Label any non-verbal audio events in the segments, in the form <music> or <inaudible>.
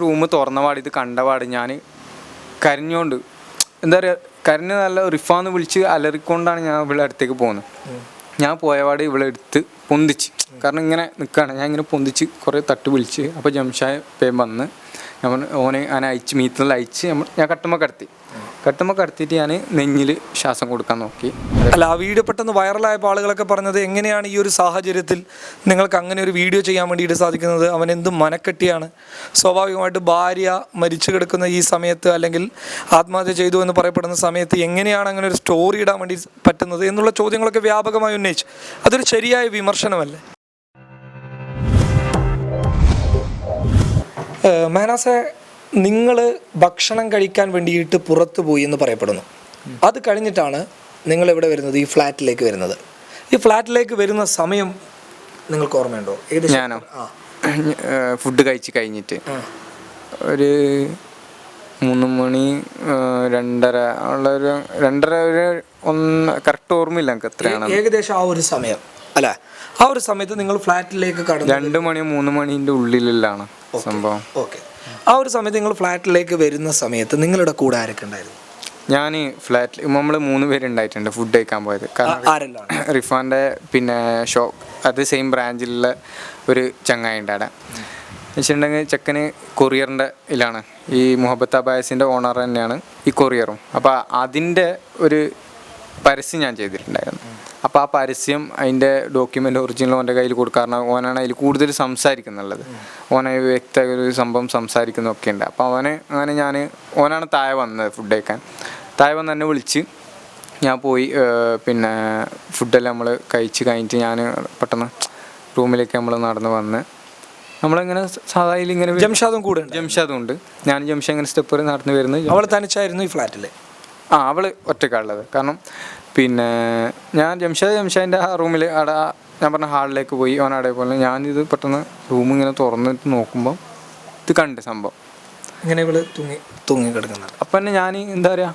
Room തുറന്ന പാട് ഇത് കണ്ട പാട് ഞാൻ കരഞ്ഞോണ്ട്. എന്താ പറയുക കരഞ്ഞ് നല്ല റിഫാന്ന് വിളിച്ച് അലറിക്കൊണ്ടാണ് ഞാൻ ഇവിടെ അടുത്തേക്ക് പോകുന്നത് ഞാൻ പോയ പാട് ഇവിടെ എടുത്ത് പൊന്തിച്ച്. കാരണം ഇങ്ങനെ നിൽക്കുകയാണ് ഞാൻ ഇങ്ങനെ പൊന്തിച്ച് കുറേ തട്ട് വിളിച്ച് അപ്പോൾ ജംഷായ പേ വന്ന്. ഞാൻ ഓനെ ഞാൻ അയച്ച് മീറ്റിൽ അയച്ച് ഞാൻ കട്ടുമ്പോൾ കടത്തി. കട്ടുമ്മ കടത്തിയിട്ട് ഞാൻ നെഞ്ഞിൽ ശ്വാസം കൊടുക്കാൻ നോക്കി. അല്ല ആ വീഡിയോ പെട്ടെന്ന് വൈറലായപ്പോൾ ആളുകളൊക്കെ പറഞ്ഞത് എങ്ങനെയാണ് ഈ ഒരു സാഹചര്യത്തിൽ നിങ്ങൾക്ക് അങ്ങനെ ഒരു വീഡിയോ ചെയ്യാൻ വേണ്ടിയിട്ട് സാധിക്കുന്നത്? അവൻ എന്ത് മനക്കെട്ടിയാണ്? സ്വാഭാവികമായിട്ട് ഭാര്യ മരിച്ചു കിടക്കുന്ന ഈ സമയത്ത് അല്ലെങ്കിൽ ആത്മഹത്യ ചെയ്തു എന്ന് പറയപ്പെടുന്ന സമയത്ത് എങ്ങനെയാണ് അങ്ങനെ ഒരു സ്റ്റോറി ഇടാൻ വേണ്ടി പറ്റുന്നത് എന്നുള്ള ചോദ്യങ്ങളൊക്കെ വ്യാപകമായി ഉന്നയിച്ചു. അതൊരു ശരിയായ വിമർശനമല്ലേ? മേനാസെ നിങ്ങൾ ഭക്ഷണം കഴിക്കാൻ വേണ്ടിയിട്ട് പുറത്തു പോയി എന്ന് പറയപ്പെടുന്നു. അത് കഴിഞ്ഞിട്ടാണ് നിങ്ങൾ ഇവിടെ വരുന്നത്? ഈ ഫ്ലാറ്റിലേക്ക് വരുന്നത്. ഈ ഫ്ലാറ്റിലേക്ക് വരുന്ന സമയം നിങ്ങൾക്ക് ഓർമ്മയുണ്ടോ? ഏത് ഞാനോ? ഫുഡ് കഴിച്ച് കഴിഞ്ഞിട്ട്. ഒരു മൂന്ന് മണി രണ്ടര ഉള്ള ഒരു രണ്ടര ഒരു ഒന്ന് കറക്റ്റ് ഓർമ്മയില്ല എനിക്ക് എത്രയാണ് ഏകദേശം ആ ഒരു സമയം. അല്ലേ? ആ ഒരു സമയത്ത് നിങ്ങൾ ഫ്ലാറ്റിലേക്ക് കടന്നു രണ്ട് മണി മൂന്ന് മണിന്റെ ഉള്ളിലാണ് സംഭവം. ഓക്കെ. ആ ഒരു സമയത്ത് നിങ്ങൾ ഫ്ലാറ്റിലേക്ക് വരുന്ന സമയത്ത് നിങ്ങളുടെ കൂടെ ആരൊക്കെ ഉണ്ടായിരുന്നു? ഞാൻ ഫ്ലാറ്റിൽ നമ്മൾ മൂന്ന് പേരുണ്ടായിട്ടുണ്ട് ഫുഡ് കഴിക്കാൻ പോയത്. കാരണം <clears throat> റിഫാന്റെ പിന്നെ ഷോ അത് സെയിം ബ്രാഞ്ചിലുള്ള ഒരു ചങ്ങായി ഉണ്ട് അവിടെ. വെച്ചിട്ടുണ്ടെങ്കിൽ ചെക്കന് കൊറിയറിന്റെ ഇതിലാണ് ഈ മുഹബത്ത് അബായസിന്റെ ഓണർ തന്നെയാണ് ഈ കൊറിയറും അപ്പോൾ അതിന്റെ ഒരു പരസ്യം ഞാൻ ചെയ്തിട്ടുണ്ടായിരുന്നു. അപ്പോൾ ആ പരസ്യം അതിന്റെ ഡോക്യുമെന്റ് ഒറിജിനൽ ഓന്റെ കയ്യിൽ കൊടുക്കാറുണ്ട് ഓനാണ് അതിൽ കൂടുതൽ സംസാരിക്കുന്നുള്ളത്. ഓനെ വ്യക്ത ഒരു സംഭവം സംസാരിക്കുന്നൊക്കെ ഉണ്ട്. അപ്പോൾ അവന് അങ്ങനെ ഞാൻ ഓനാണ് താഴെ വന്നത് ഫുഡ് കഴിക്കാൻ. താഴെ വന്ന് എന്നെ വിളിച്ച് ഞാൻ പോയി പിന്നെ ഫുഡെല്ലാം നമ്മൾ കഴിച്ച് കഴിഞ്ഞിട്ട് ഞാൻ പെട്ടെന്ന് റൂമിലേക്ക് നമ്മൾ നടന്ന് വന്ന് നമ്മളിങ്ങനെ സാധാരണ ഇങ്ങനെ ജംഷാദും കൂടെ ജംഷാദും ഉണ്ട്. ഞാൻ ജംഷ ഇങ്ങനെ സ്റ്റെപ്പ് വരെ നടന്ന് വരുന്നത് അവൾ തനിച്ചായിരുന്നു ഈ ഫ്ലാറ്റിൽ ആ അവൾ ഒറ്റക്കാളുള്ളത് കാരണം പിന്നെ ഞാൻ ജംഷാദ് ജംഷാദിന്റെ ആ റൂമിൽ അവിടെ ഞാൻ പറഞ്ഞ ഹാളിലേക്ക് പോയി അവൻ അവിടെ പോലെ. ഇത് പെട്ടെന്ന് റൂം ഇങ്ങനെ തുറന്നിട്ട് നോക്കുമ്പോൾ ഇത് കണ്ട് സംഭവം. ഇങ്ങനെ ഇവൾ തൂങ്ങി തൂങ്ങി കിടക്കുന്നത്? അപ്പം തന്നെ ഞാൻ എന്താ പറയുക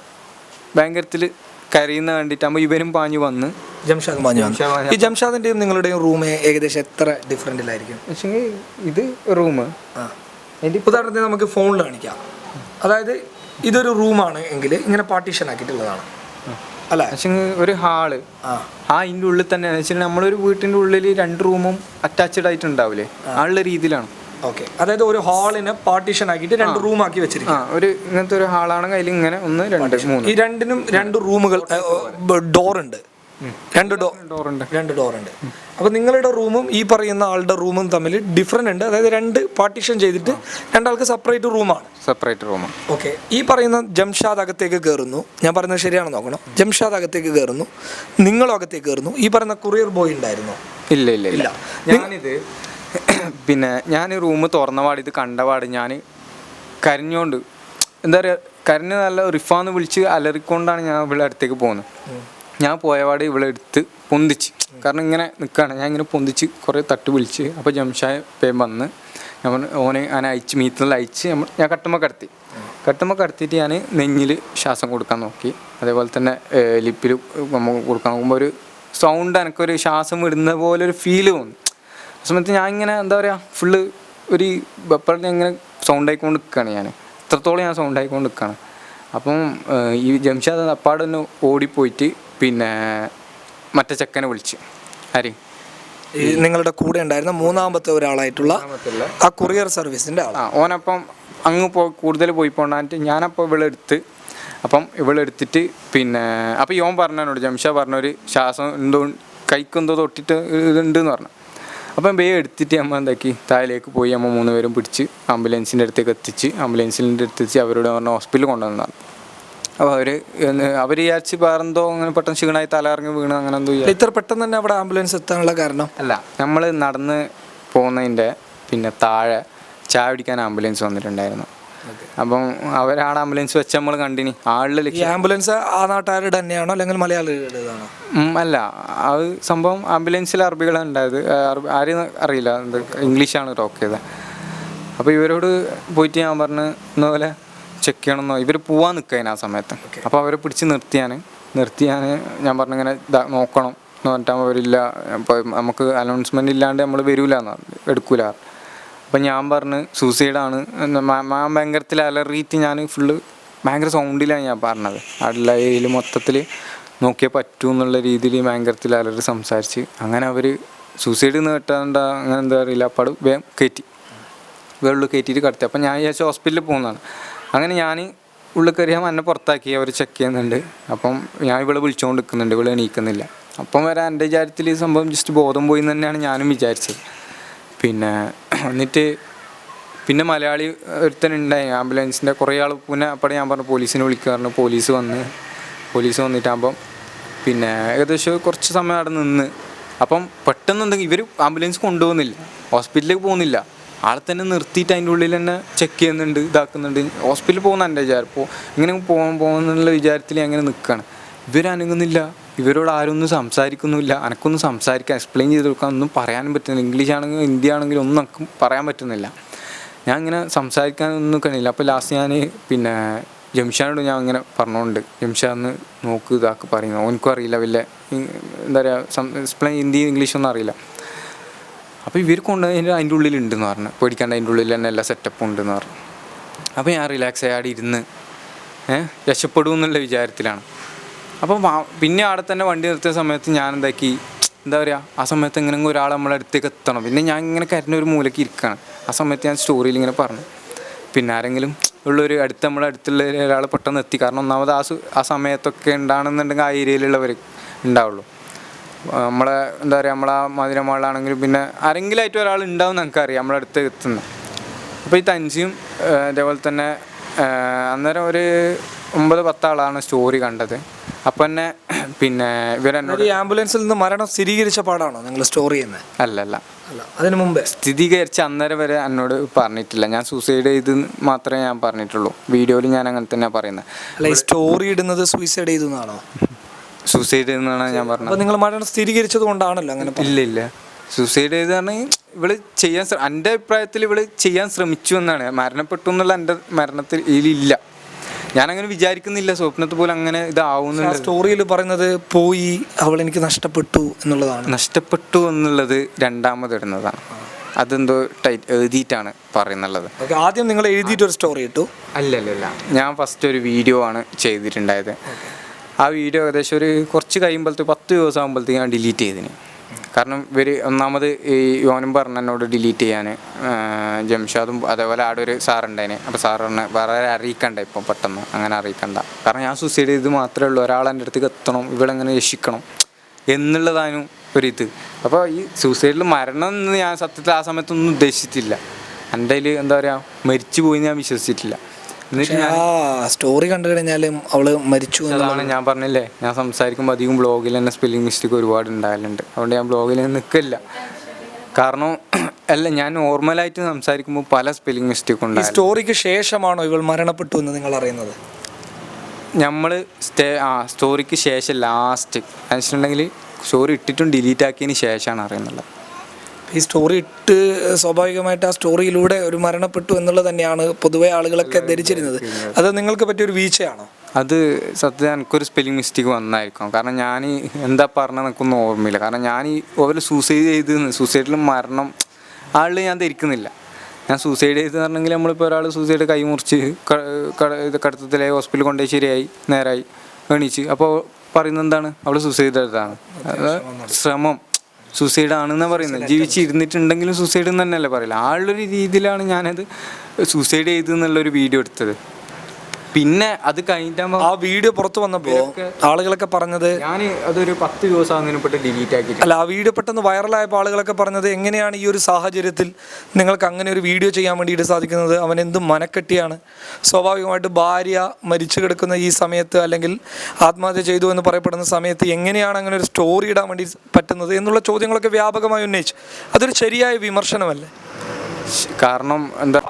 ഭയങ്കരത്തിൽ കരയുന്ന കണ്ടിട്ടാകുമ്പോൾ ഇവരും പാഞ്ഞു വന്ന്. ജംഷാദ് പാഞ്ഞു വന്നു. ഈ ജംഷാദിന്റെയും നിങ്ങളുടെയും റൂം ഏകദേശം എത്ര ഡിഫറെന്റിലായിരിക്കും പക്ഷേ ഇത് റൂം ആ. ഉദാഹരണത്തിന് നമുക്ക് ഫോണിൽ കാണിക്കാം. അതായത് ഇതൊരു റൂമാണ് എങ്കിൽ ഇങ്ങനെ പാർട്ടീഷൻ ആക്കിയിട്ടുള്ളതാണ്. അല്ലേ? പക്ഷേ ഒരു ഹാൾ. ആ. അതിന്റെ അതിന്റെ ഉള്ളിൽ തന്നെ വെച്ചാൽ നമ്മളൊരു വീട്ടിന്റെ ഉള്ളിൽ രണ്ട് റൂമും അറ്റാച്ച്ഡ് ആയിട്ട് ഉണ്ടാവില്ലേ ആ ഉള്ള രീതിയിലാണ്. ഓക്കെ. അതായത് ഒരു ഹാളിനെ പാർട്ടീഷൻ ആക്കിയിട്ട് രണ്ട് റൂം ആക്കി വെച്ചിരിക്കും ആ ഒരു ഇങ്ങനത്തെ ഒരു ഹാളാണെങ്കിൽ അതിൽ ഇങ്ങനെ ഒന്ന് രണ്ട് മൂന്ന്. ഈ രണ്ടിനും രണ്ട് റൂമുകൾ ഡോർ ഉണ്ട്. രണ്ട് ഡോർ ഡോറുണ്ട്. രണ്ട് ഡോറുണ്ട്. അപ്പോൾ നിങ്ങളുടെ റൂമും ഈ പറയുന്ന ആളുടെ റൂമും തമ്മിൽ ഡിഫറെന്റ് ഉണ്ട്. അതായത് രണ്ട് പാർട്ടീഷൻ ചെയ്തിട്ട് രണ്ടാൾക്ക് സെപ്പറേറ്റ് റൂമാണ് സെപ്പറേറ്റ് റൂം ഓക്കെ ഈ പറയുന്ന ജംഷാദ് അകത്തേക്ക് കയറുന്നു ഞാൻ പറയുന്നത് ശരിയാണോ നോക്കണം. ജംഷാദ് അകത്തേക്ക് കയറുന്നു നിങ്ങളും അകത്തേക്ക് കയറുന്നു ഈ പറയുന്ന കൊറിയർ ബോയ് ഉണ്ടായിരുന്നു? ഇല്ല ഇല്ല ഇല്ല. ഞാനിത് പിന്നെ ഞാൻ ഈ റൂം തുറന്ന പാട് ഇത് കണ്ട പാട് ഞാൻ കരഞ്ഞോണ്ട് എന്താ പറയുക കരഞ്ഞ് നല്ല റിഫാന്ന് വിളിച്ച് അലറിക്കൊണ്ടാണ് ഞാൻ ഇവിടെ അടുത്തേക്ക് പോകുന്നത്. ഞാൻ പോയപാട് ഇവിടെ എടുത്ത് പൊന്തിച്ച്. കാരണം ഇങ്ങനെ നിൽക്കുകയാണ് ഞാൻ ഇങ്ങനെ പൊന്തിച്ച് കുറേ തട്ട് വിളിച്ച്. അപ്പോൾ ജംഷായ പേം വന്ന് ഞാൻ ഓനെ ഞാൻ അയച്ച് മീറ്റിൽ അയച്ച് ഞാൻ കട്ടുമ്മ കടത്തി. കട്ടുമ്മ കടത്തിയിട്ട് ഞാൻ നെഞ്ഞിൽ ശ്വാസം കൊടുക്കാൻ നോക്കി. അതേപോലെ തന്നെ ലിപ്പിൽ കൊടുക്കാൻ നോക്കുമ്പോൾ ഒരു സൗണ്ട് എനിക്കൊരു ശ്വാസം വിടുന്ന പോലെ ഒരു ഫീൽ തോന്നി. ആ സമയത്ത് ഞാൻ ഇങ്ങനെ എന്താ പറയുക ഫുള്ള് ഒരു വെപ്പറിന് ഇങ്ങനെ സൗണ്ട് ആയിക്കൊണ്ട് നിൽക്കുകയാണ് ഞാൻ. ഇത്രത്തോളം ഞാൻ സൗണ്ട് ആയിക്കൊണ്ട് നിൽക്കുകയാണ് അപ്പം ഈ ജംഷാദ് അപ്പാടൊന്ന് ഓടിപ്പോയിട്ട് പിന്നെ മറ്റേ ചെക്കനെ വിളിച്ച്. ആര്? ഈ നിങ്ങളുടെ കൂടെ ഉണ്ടായിരുന്ന മൂന്നാമത്തെ ഒരാളായിട്ടുള്ള ആ കൊറിയർ സർവീസിന്റെ ആൾ ആ ഓനപ്പം അങ്ങ് പോ കൂടുതൽ പോയി പോണ്ടാന്നിട്ട് ഞാനപ്പോൾ ഇവിടെ എടുത്ത് അപ്പം ഇവിടെ എടുത്തിട്ട് പിന്നെ അപ്പം യോൻ പറഞ്ഞോട് ജംഷ പറഞ്ഞൊരു ശ്വാസം എന്തോ കൈക്കെന്തോ തൊട്ടിട്ട് ഇതുണ്ട് എന്ന് പറഞ്ഞു. അപ്പം ബേ എടുത്തിട്ട് അമ്മ എന്താക്കി താഴേക്ക് പോയി അമ്മ മൂന്ന് പേരും പിടിച്ച് ആംബുലൻസിന്റെ അടുത്തേക്ക് എത്തിച്ച് ആംബുലൻസിന്റെ അടുത്തെത്തിച്ച് അവരോട് പറഞ്ഞ ഹോസ്പിറ്റലിൽ കൊണ്ടുവന്നതാണ് അപ്പോൾ അവർ അവർ വിചാരിച്ച് വേറെന്തോ അങ്ങനെ പെട്ടെന്ന് ക്ഷീണമായി തലകറങ്ങി വീണ് അങ്ങനെ എന്തോ ഇത്ര പെട്ടെന്ന് തന്നെ അവിടെ ആംബുലൻസ് എത്താനുള്ള കാരണം? അല്ല നമ്മൾ നടന്ന് പോകുന്നതിന്റെ പിന്നെ താഴെ ചായ പിടിക്കാൻ ആംബുലൻസ് വന്നിട്ടുണ്ടായിരുന്നു. അപ്പം അവരാണ് ആംബുലൻസ് വെച്ച് നമ്മൾ കണ്ടിനി. ആളിൽ ആംബുലൻസ് ആ നാട്ടുകാരുടെ തന്നെയാണോ അല്ലെങ്കിൽ മലയാളികളുടേതാണോ? അല്ല. അത് സംഭവം ആംബുലൻസിൽ അറബികളാണ് ഉണ്ടായത്. ആ, അറബി ആരെയും അറിയില്ല. ഇംഗ്ലീഷാണ് ടോക്ക് ചെയ്തത്. അപ്പോൾ ഇവരോട് പോയിട്ട് ഞാൻ പറഞ്ഞു ഇന്ന പോലെ ചെക്ക് ചെയ്യണമെന്നോ? ഇവർ പോവാൻ നിൽക്കാൻ ആ സമയത്ത്. അപ്പോൾ അവരെ പിടിച്ച് നിർത്തിയാൻ നിർത്തിയാൻ ഞാൻ പറഞ്ഞിങ്ങനെ നോക്കണം. എന്ന് പറഞ്ഞിട്ട് അവരില്ല. അപ്പോൾ നമുക്ക് അനൗൺസ്മെന്റ് ഇല്ലാണ്ട് നമ്മൾ വരൂല എന്ന് എടുക്കൂല അപ്പം ഞാൻ പറഞ്ഞ് സൂസൈഡാണ് മാം ഭയങ്കരത്തിൽ അലറിയിട്ട് ഞാൻ ഫുള്ള് ഭയങ്കര സൗണ്ടിലാണ് ഞാൻ പറഞ്ഞത്. അടിയിൽ മൊത്തത്തിൽ നോക്കിയാൽ പറ്റൂ എന്നുള്ള രീതിയിൽ ഭയങ്കരത്തിൽ അലറി സംസാരിച്ച് അങ്ങനെ അവർ സൂസൈഡ് എന്ന് കേട്ടാണ്ട അങ്ങനെ എന്താ അറിയില്ല. അപ്പാട് വേഗം കയറ്റി വെള്ളം കയറ്റിയിട്ട് കടത്തി. അപ്പം ഞാൻ വിചാരിച്ച ഹോസ്പിറ്റലിൽ പോകുന്നതാണ്. അങ്ങനെ ഞാൻ ഉള്ളിൽ കയറിയാൽ എന്നെ പുറത്താക്കി അവർ ചെക്ക് ചെയ്യുന്നുണ്ട്. അപ്പം ഞാൻ ഇവിടെ വിളിച്ചുകൊണ്ട് നിൽക്കുന്നുണ്ട് ഇവിടെ എണീക്കുന്നില്ല. അപ്പം വരെ എന്റെ വിചാരത്തിൽ ഈ സംഭവം ജസ്റ്റ് ബോധം പോയി തന്നെയാണ് ഞാനും വിചാരിച്ചത്. പിന്നെ എന്നിട്ട് പിന്നെ മലയാളി ഒരുത്തനുണ്ടായി ആംബുലൻസിന്റെ കുറേ ആൾ പിന്നെ അപ്പോഴേ ഞാൻ പറഞ്ഞു പോലീസിനെ വിളിക്കാറുണ്ട് പോലീസ് വന്ന് പോലീസ് വന്നിട്ടാകുമ്പം പിന്നെ ഏകദേശം കുറച്ച് സമയം അവിടെ നിന്ന്. അപ്പം പെട്ടെന്ന് എന്തെങ്കിലും ഇവർ ആംബുലൻസ് കൊണ്ടുപോകുന്നില്ല ഹോസ്പിറ്റലിലേക്ക് പോകുന്നില്ല. ആളെ തന്നെ നിർത്തിയിട്ട് അതിന്റെ ഉള്ളിൽ തന്നെ ചെക്ക് ചെയ്യുന്നുണ്ട് ഇതാക്കുന്നുണ്ട്. ഹോസ്പിറ്റലിൽ പോകുന്ന എന്റെ വിചാരം. ഇപ്പോൾ ഇങ്ങനെ പോകാൻ പോകുന്നുള്ള വിചാരത്തിൽ അങ്ങനെ നിൽക്കുകയാണ് ഇവരനങ്ങുന്നില്ല ഇവരോട് ആരും ഒന്നും സംസാരിക്കുന്നില്ല എനക്കൊന്നും സംസാരിക്കാൻ എക്സ്പ്ലെയിൻ ചെയ്ത് കൊടുക്കാൻ ഒന്നും പറയാനും പറ്റുന്നില്ല. ഇംഗ്ലീഷ് ആണെങ്കിലും ഹിന്ദി ആണെങ്കിലും ഒന്നും എനിക്ക് പറയാൻ പറ്റുന്നില്ല. ഞാൻ ഇങ്ങനെ സംസാരിക്കാനൊന്നും കഴിയില്ല അപ്പോൾ ലാസ്റ്റ് ഞാൻ പിന്നെ ജംഷാനോട് ഞാൻ ഇങ്ങനെ പറഞ്ഞുകൊണ്ട് ജംഷാന്ന് നോക്ക് ഇതാക്കി പറയുന്നു. ഓനക്കും അറിയില്ല വലിയ ഇ- എന്താ പറയുക എക്സ്പ്ലെയിൻ ഹിന്ദി ഇംഗ്ലീഷൊന്നും അറിയില്ല. അപ്പോൾ ഇവർ കൊണ്ടുപോയി അതിന്റെ ഉള്ളിലുണ്ടെന്ന് പറഞ്ഞു. പേടിക്കാണ്ട് അതിന്റെ ഉള്ളിൽ തന്നെ എല്ലാ സെറ്റപ്പും ഉണ്ടെന്ന് പറഞ്ഞു. അപ്പോൾ ഞാൻ റിലാക്സ് ആയി ഇരുന്ന് ഏഹ് രക്ഷപ്പെടും എന്നുള്ള വിചാരത്തിലാണ്. അപ്പം പിന്നെ അവിടെ തന്നെ വണ്ടി നിർത്തിയ സമയത്ത് ഞാൻ എന്താക്കി എന്താ പറയുക ആ സമയത്ത് എങ്ങനെ ഒരാൾ നമ്മളെ അടുത്തേക്ക് എത്തണം. പിന്നെ ഞാൻ ഇങ്ങനെ കരഞ്ഞ ഒരു മൂലയ്ക്ക് ഇരിക്കുകയാണ് ആ സമയത്ത് ഞാൻ സ്റ്റോറിയിൽ ഇങ്ങനെ പറഞ്ഞു. പിന്നെ ആരെങ്കിലും ഉള്ളൊരു അടുത്ത് നമ്മളെ അടുത്തുള്ള ഒരാൾ പെട്ടെന്ന് എത്തി. കാരണം ഒന്നാമത് ആ ആ സമയത്തൊക്കെ ഉണ്ടാണെന്നുണ്ടെങ്കിൽ ആ ഏരിയയിലുള്ളവർ ഉണ്ടാവുള്ളൂ. നമ്മളെ എന്താ പറയുക നമ്മളെ മധുരമാളാണെങ്കിലും പിന്നെ ആരെങ്കിലുമായിട്ട് ഒരാൾ ഉണ്ടാവും നമുക്കറിയാം നമ്മളെ അടുത്ത് എത്തുന്നത് അപ്പോൾ ഈ തഞ്ചിയും അതേപോലെ തന്നെ അന്നേരം ഒരു ഒമ്പത് പത്താളാണ് സ്റ്റോറി കണ്ടത്. അപ്പം തന്നെ പിന്നെ ഇവരെന്നോട് ആംബുലൻസിൽ നിന്ന് മരണം സ്ഥിരീകരിച്ച പാടാണോ നിങ്ങൾ സ്റ്റോറി ചെയ്യുന്നത് അല്ല അല്ല. അതിന് മുമ്പേ. സ്ഥിരീകരിച്ച് അന്നേരം വരെ എന്നോട് പറഞ്ഞിട്ടില്ല. ഞാൻ സൂസൈഡ് ചെയ്ത് മാത്രമേ ഞാൻ പറഞ്ഞിട്ടുള്ളൂ. വീഡിയോയിൽ ഞാൻ അങ്ങനെ തന്നെ പറയുന്നത് അല്ല ഈ സ്റ്റോറി ഇടുന്നത് സൂയിസൈഡ് ചെയ്തു എന്നാണോ? സൂസൈഡ് എന്നാണ് ഞാൻ പറഞ്ഞത്. അപ്പോൾ നിങ്ങൾ മരണം സ്ഥിരീകരിച്ചത് കൊണ്ടാണല്ലോ അങ്ങനെ ഇല്ല ഇല്ല. സൂസൈഡ് ചെയ്ത് പറഞ്ഞാൽ ഇവൾ ചെയ്യാൻ ശ്ര- എന്റെ അഭിപ്രായത്തിൽ ഇവൾ ചെയ്യാൻ ശ്രമിച്ചു എന്നാണ്. മരണപ്പെട്ടു എന്നുള്ള എന്റെ മരണത്തിൽ ഇതിലില്ല ഞാനങ്ങനെ വിചാരിക്കുന്നില്ല. സ്വപ്നത്തിൽ പോലും അങ്ങനെ ആ ഇതാവുന്നുണ്ട് സ്റ്റോറിയിൽ പറയുന്നത് പോയി അവൾ എനിക്ക് നഷ്ടപ്പെട്ടു എന്നുള്ളതാണ്. നഷ്ടപ്പെട്ടു എന്നുള്ളത് രണ്ടാമത് ഇടുന്നതാണ്. അതെന്തോ ടൈറ്റ് എഴുതിയിട്ടാണ് പറയുന്നുള്ളത്. ഓക്കെ ആദ്യം നിങ്ങൾ എഴുതിയിട്ട് ഒരു സ്റ്റോറി ഇട്ടു. അല്ലല്ലല്ല. ഞാൻ ഫസ്റ്റ് ഒരു വീഡിയോ ആണ് ചെയ്തിട്ടുണ്ടായത്. ആ വീഡിയോ ഏകദേശം ഒരു കുറച്ച് കഴിയുമ്പോഴത്തെ പത്ത് ദിവസം ആകുമ്പോഴത്തേക്ക് ഞാൻ ഡിലീറ്റ് ചെയ്തിന് കാരണം ഇവർ ഒന്നാമത് ഈ യോനും പറഞ്ഞ എന്നോട് ഡിലീറ്റ് ചെയ്യാൻ ജംഷാദും അതേപോലെ ആടെ ഒരു സാറുണ്ടായിന്. അപ്പോൾ സാർ പറഞ്ഞ വേറെ അറിയിക്കണ്ട ഇപ്പം പെട്ടെന്ന് അങ്ങനെ അറിയിക്കണ്ട. കാരണം ഞാൻ സൂസൈഡ് ചെയ്ത് മാത്രമേ ഉള്ളൂ. ഒരാൾ എന്റെ അടുത്തേക്ക് എത്തണം ഇവളെങ്ങനെ രക്ഷിക്കണം എന്നുള്ളതാണ് ഒരിത് അപ്പോൾ ഈ സൂസൈഡിൽ മരണം എന്ന് ഞാൻ സത്യത്തിൽ ആ സമയത്തൊന്നും ഉദ്ദേശിച്ചിട്ടില്ല. എന്റെ എന്താ പറയുക മരിച്ചു പോയി ഞാൻ വിശ്വസിച്ചിട്ടില്ല. എന്നിട്ട് ഞാൻ ആ സ്റ്റോറി കണ്ടു കഴിഞ്ഞാലും അവൾ മരിച്ചു അതാണ് ഞാൻ പറഞ്ഞില്ലേ ഞാൻ സംസാരിക്കുമ്പോൾ അധികം ബ്ലോഗിൽ തന്നെ സ്പെല്ലിംഗ് മിസ്റ്റേക്ക് ഒരുപാട് ഉണ്ടാകലുണ്ട്. അതുകൊണ്ട് ഞാൻ ബ്ലോഗിൽ നിൽക്കില്ല കാരണം അല്ല ഞാൻ നോർമലായിട്ട് സംസാരിക്കുമ്പോൾ പല സ്പെല്ലിംഗ് മിസ്റ്റേക്കും ഈ ഉണ്ടാകും സ്റ്റോറിക്ക് ശേഷമാണോ ഇവൾ മരണപ്പെട്ടു എന്ന് നിങ്ങൾ അറിയുന്നത്? നമ്മൾ സ്റ്റേ ആ സ്റ്റോറിക്ക് ശേഷം ലാസ്റ്റ് വെച്ചിട്ടുണ്ടെങ്കിൽ സ്റ്റോറി ഇട്ടിട്ടും ഡിലീറ്റ് ആക്കിയതിന് ശേഷമാണ് അറിയുന്നുള്ളത് ഈ സ്റ്റോറി ഇട്ട് സ്വാഭാവികമായിട്ട് ആ സ്റ്റോറിയിലൂടെ ഒരു മരണപ്പെട്ടു എന്നുള്ളത് തന്നെയാണ് പൊതുവെ ആളുകളൊക്കെ ധരിച്ചിരുന്നത്. അത് നിങ്ങൾക്ക് പറ്റിയൊരു വീഴ്ചയാണോ? അത് സത്യം എനിക്കൊരു സ്പെല്ലിംഗ് മിസ്റ്റേക്ക് വന്നായിരിക്കും. കാരണം ഞാൻ എന്താ പറഞ്ഞത് എനിക്കൊന്നും ഓർമ്മയില്ല. കാരണം ഞാൻ ഈ ഓവർ സൂസൈഡ് ചെയ്ത് സൂസൈഡിൽ മരണം ആളിൽ ഞാൻ ധരിക്കുന്നില്ല. ഞാൻ സൂസൈഡ് ചെയ്ത് പറഞ്ഞെങ്കിൽ നമ്മളിപ്പോൾ ഒരാൾ സൂസൈഡ് കൈ മുറിച്ച് ക- ക- കടത്തത്തിലെ ഹോസ്പിറ്റലിൽ കൊണ്ടുപോയി ശരിയായി നേരായി എണീച്ച്. അപ്പോൾ പറയുന്നത് എന്താണ്? അവൾ സൂസൈഡ് ചെയ്തതാണ്. ശ്രമം. സൂസൈഡ് ആണെന്നാണ് പറയുന്നത്. ജീവിച്ചിരുന്നിട്ടുണ്ടെങ്കിലും സൂസൈഡ് എന്ന് തന്നെയല്ലേ പറയില്ല ആളുടെ രീതിയിലാണ് ഞാനത് സൂസൈഡ് ചെയ്തു എന്നുള്ളൊരു വീഡിയോ എടുത്തത്. പിന്നെ അത് കഴിഞ്ഞിട്ടാകുമ്പോൾ ആ വീഡിയോ പുറത്തു വന്നപ്പോൾ ആളുകളൊക്കെ പറഞ്ഞത് ഞാൻ അതൊരു പത്ത് ദിവസം ഡിലീറ്റ് ആക്കി അല്ല ആ വീഡിയോ പെട്ടെന്ന് വൈറലായപ്പോൾ ആളുകളൊക്കെ പറഞ്ഞത് എങ്ങനെയാണ് ഈ ഒരു സാഹചര്യത്തിൽ നിങ്ങൾക്ക് അങ്ങനെ ഒരു വീഡിയോ ചെയ്യാൻ വേണ്ടിയിട്ട് സാധിക്കുന്നത്? അവൻ എന്ത് മനക്കെട്ടിയാണ്? സ്വാഭാവികമായിട്ട് ഭാര്യ മരിച്ചു കിടക്കുന്ന ഈ സമയത്ത് അല്ലെങ്കിൽ ആത്മഹത്യ ചെയ്തു എന്ന് പറയപ്പെടുന്ന സമയത്ത് എങ്ങനെയാണ് അങ്ങനെ ഒരു സ്റ്റോറി ഇടാൻ വേണ്ടി പറ്റുന്നത് എന്നുള്ള ചോദ്യങ്ങളൊക്കെ വ്യാപകമായി ഉന്നയിച്ചു. അതൊരു ശരിയായ വിമർശനമല്ലേ? കാരണം എന്താ